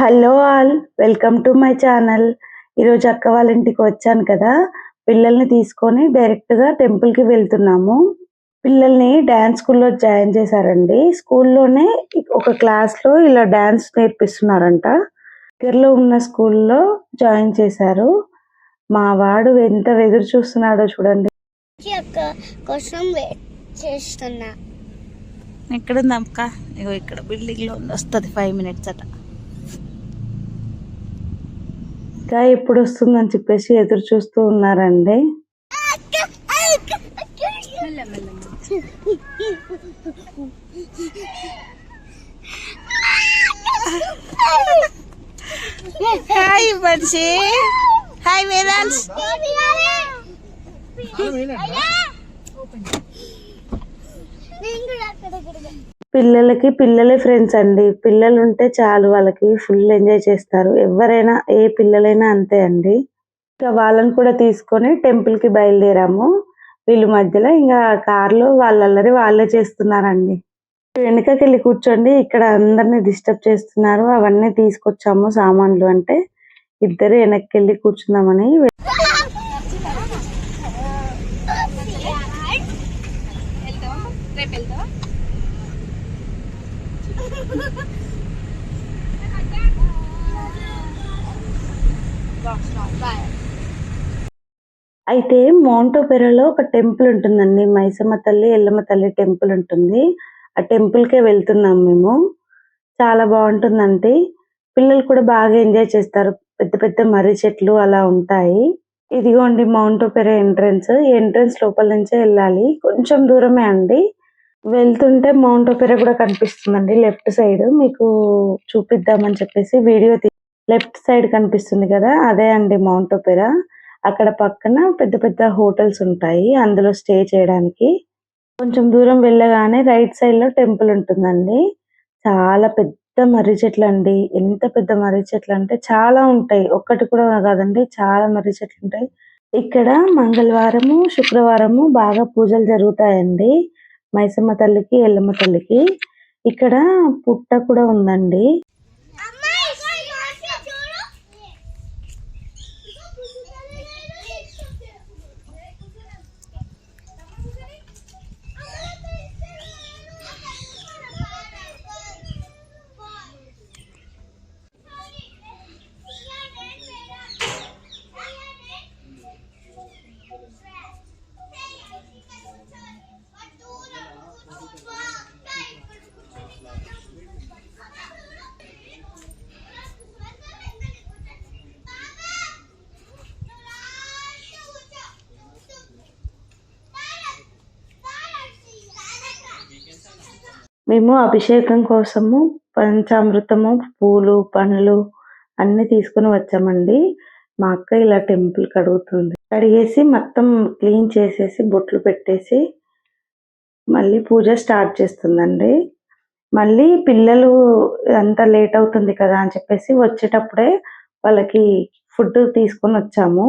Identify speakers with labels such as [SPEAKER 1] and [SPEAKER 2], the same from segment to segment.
[SPEAKER 1] Hello all welcome to my channel. ఈరోజు అక్క వాళ్ళ ఇంటికి వచ్చాను కదా. పిల్లల్ని తీసుకొని డైరెక్ట్గా టెంపుల్కి వెళ్తున్నాము. పిల్లల్ని డాన్స్ స్కూల్లో జాయిన్ చేశారండి. స్కూల్లోనే ఒక క్లాస్లో ఇలా డాన్స్ నేర్పిస్తున్నారంట. దగ్గరలో ఉన్న స్కూల్లో జాయిన్ చేశారు. మా వాడు ఎంత ఎదురు చూస్తున్నాడో చూడండి.
[SPEAKER 2] కోసం వెయిట్ చేస్తున్నా.
[SPEAKER 3] ఎక్కడ ఉంది అక్క? ఇగో ఇక్కడ బిల్డింగ్లో ఉంది. వస్తుంది ఫైవ్ మినిట్స్ అట.
[SPEAKER 1] ఇంకా ఎప్పుడు వస్తుందని చెప్పేసి ఎదురు చూస్తూ ఉన్నారండి.
[SPEAKER 3] హాయ్ మనిషి హాయ్ వేదాంశ్
[SPEAKER 1] పిల్లలకి పిల్లలే ఫ్రెండ్స్ అండి. పిల్లలు ఉంటే చాలు వాళ్ళకి ఫుల్ ఎంజాయ్ చేస్తారు. ఎవరైనా ఏ పిల్లలైనా అంతే అండి. ఇంకా వాళ్ళని కూడా తీసుకొని టెంపుల్కి బయలుదేరాము. వీళ్ళ మధ్యలో ఇంకా కార్లో వాళ్ళల్లరి వాళ్ళే చేస్తున్నారండి. వెనుకకి వెళ్ళి కూర్చోండి. ఇక్కడ అందరినీ డిస్టర్బ్ చేస్తున్నారు. అవన్నీ తీసుకొచ్చాము సామాన్లు అంటే. ఇద్దరు వెనక్కి వెళ్ళి కూర్చుందామని అయితే మౌంటోపెరలో ఒక టెంపుల్ ఉంటుందండి. మైసమ్మ తల్లి ఎల్లమ్మ తల్లి టెంపుల్ ఉంటుంది. ఆ టెంపుల్కే వెళ్తున్నాం మేము. చాలా బాగుంటుందండి. పిల్లలు కూడా బాగా ఎంజాయ్ చేస్తారు. పెద్ద పెద్ద మర్రి చెట్లు అలా ఉంటాయి. ఇదిగోండి మౌంటోపెర ఎంట్రన్స్. ఎంట్రన్స్ లోపల నుంచే వెళ్ళాలి. కొంచెం దూరమే అండి. వెళ్తుంటే మౌంట్ ఒపెరా కూడా కనిపిస్తుందండి లెఫ్ట్ సైడ్. మీకు చూపిద్దామని చెప్పేసి వీడియో లెఫ్ట్ సైడ్ కనిపిస్తుంది కదా అదే అండి మౌంట్ ఒపెరా. అక్కడ పక్కన పెద్ద పెద్ద హోటల్స్ ఉంటాయి అందులో స్టే చేయడానికి. కొంచెం దూరం వెళ్ళగానే రైట్ సైడ్లో టెంపుల్ ఉంటుందండి. చాలా పెద్ద మర్రి చెట్లు అండి. ఎంత పెద్ద మర్రి చెట్లు అంటే చాలా ఉంటాయి. ఒక్కటి కూడా కాదండి చాలా మర్రి చెట్లు ఉంటాయి. ఇక్కడ మంగళవారము శుక్రవారము బాగా పూజలు జరుగుతాయండి. మైసమ్మ తల్లికి ఎల్లమ్మ తల్లికి. ఇక్కడ పుట్ట కూడా ఉందండి. మేము అభిషేకం కోసము పంచామృతము పూలు పండ్లు అన్ని తీసుకుని వచ్చామండి. మా అక్క ఇలా టెంపుల్ కడుగుతుంది కడిగేసి మొత్తం క్లీన్ చేసేసి బొట్లు పెట్టేసి మళ్ళీ పూజ స్టార్ట్ చేస్తుందండి. మళ్ళీ పిల్లలు అంత లేట్ అవుతుంది కదా అని చెప్పేసి వచ్చేటప్పుడే వాళ్ళకి ఫుడ్ తీసుకొని వచ్చాము.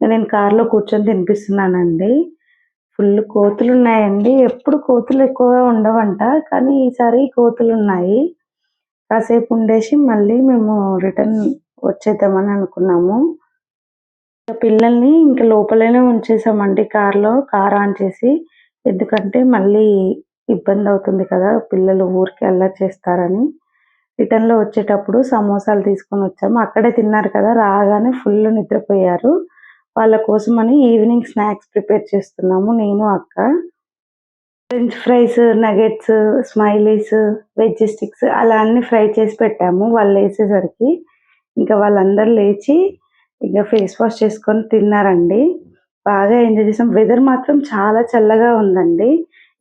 [SPEAKER 1] నేను కార్లో కూర్చొని తినిపిస్తున్నానండి. ఫుల్ కోతులు ఉన్నాయండి ఎప్పుడు కోతులు ఎక్కువగా ఉండవంట. కానీ ఈసారి కోతులు ఉన్నాయి కాసేపు ఉండేసి మళ్ళీ మేము రిటర్న్ వచ్చేద్దామని అనుకున్నాము. పిల్లల్ని ఇంకా లోపలనే ఉంచేసామండి కార్లో. కార్ ఆన్ చేసి ఎందుకంటే మళ్ళీ ఇబ్బంది అవుతుంది కదా పిల్లలు ఊరికి అల్లరి చేస్తారని. రిటర్న్లో వచ్చేటప్పుడు సమోసాలు తీసుకొని వచ్చాము. అక్కడే తిన్నారు కదా రాగానే ఫుల్ నిద్రపోయారు. వాళ్ళ కోసం అని ఈవినింగ్ స్నాక్స్ ప్రిపేర్ చేస్తున్నాము నేను అక్క. French fries nuggets smileys veg sticks అలా అన్ని ఫ్రై చేసి పెట్టాము. వాళ్ళు వేసేసరికి ఇంకా వాళ్ళందరూ లేచి ఇంకా ఫేస్ వాష్ చేసుకొని తిన్నారండి. బాగా ఎంజాయ్ చేసాం. వెదర్ మాత్రం చాలా చల్లగా ఉందండి.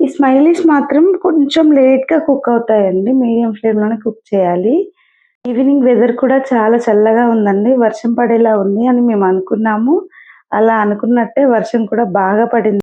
[SPEAKER 1] ఈ స్మైలీస్ మాత్రం కొంచెం లేట్గా కుక్ అవుతాయండి. మీడియం ఫ్లేమ్లోనే కుక్ చేయాలి. ఈవినింగ్ వెదర్ కూడా చాలా చల్లగా ఉందండి. వర్షం పడేలా ఉంది అని మేము అనుకున్నాము. అలా అనుకున్నట్టే వర్షం కూడా బాగా పడింది.